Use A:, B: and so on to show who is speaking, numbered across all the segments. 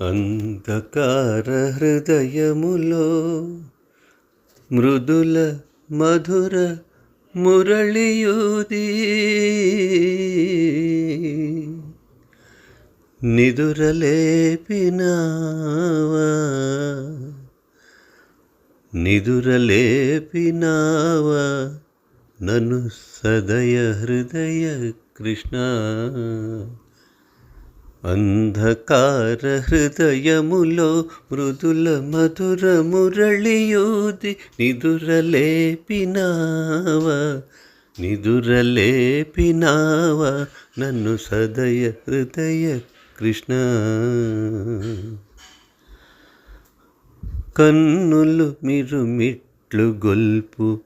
A: అంధకార హృదయములో మృదుల మధుర మురళియూది. నిదురలేపినావా? నిదురలేపినావా? నను సదయ హృదయ కృష్ణ. అంధకార హృదయములో మృదుల మధుర మురళియూది నిదురలేపినావా? నిదురలేపినావా నన్ను సదయ హృదయ కృష్ణ? కన్నులు మిరుమిట్లు గొల్పు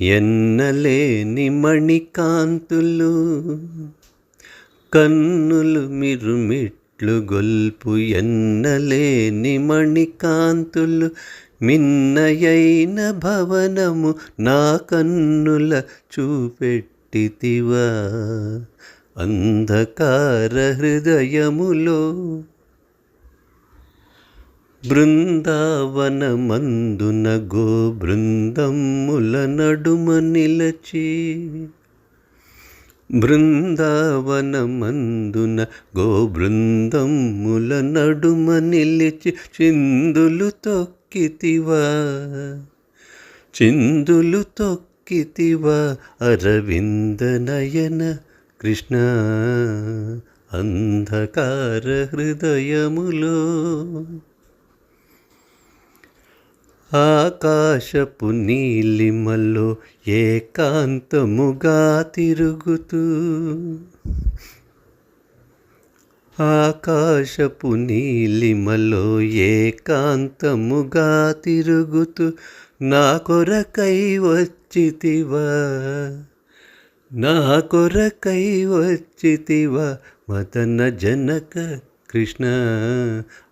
A: ఎన్నలేని మణికాంతులు. కన్నులు మిరుమిట్లు గొల్పు ఎన్నలేని మణికాంతులు మిన్నయైన భవనము నా కన్నుల చూపెట్టితివా. అంధకార హృదయములో బృందావనమందున గో బృందముల నడుమ నిలచి బృందావనమందున గోబృందముల నడుమ నిలిచి చిందులు తొక్కితివా. చిందులు తొక్కితివా అరవింద నయన కృష్ణ. అంధకార హృదయములో ఆకాశపు నీలిమలో ఏకాంతముగా తిరుగుతూ. ఆకాశపు నీలిమలో ఏకాంతముగా తిరుగుతూ నా కొరకై వచ్చితివా నా కొరకై వచ్చితివా మదన జనక కృష్ణ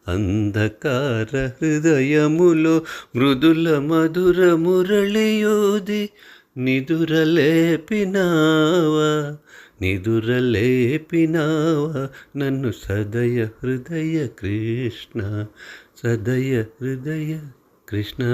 A: అంధకార హృదయములో మృదుల మధుర మురళియోది నిదురలేపినావా నిదురలేపినావా నన్ను సదయ హృదయ కృష్ణ సదయ హృదయ కృష్ణ.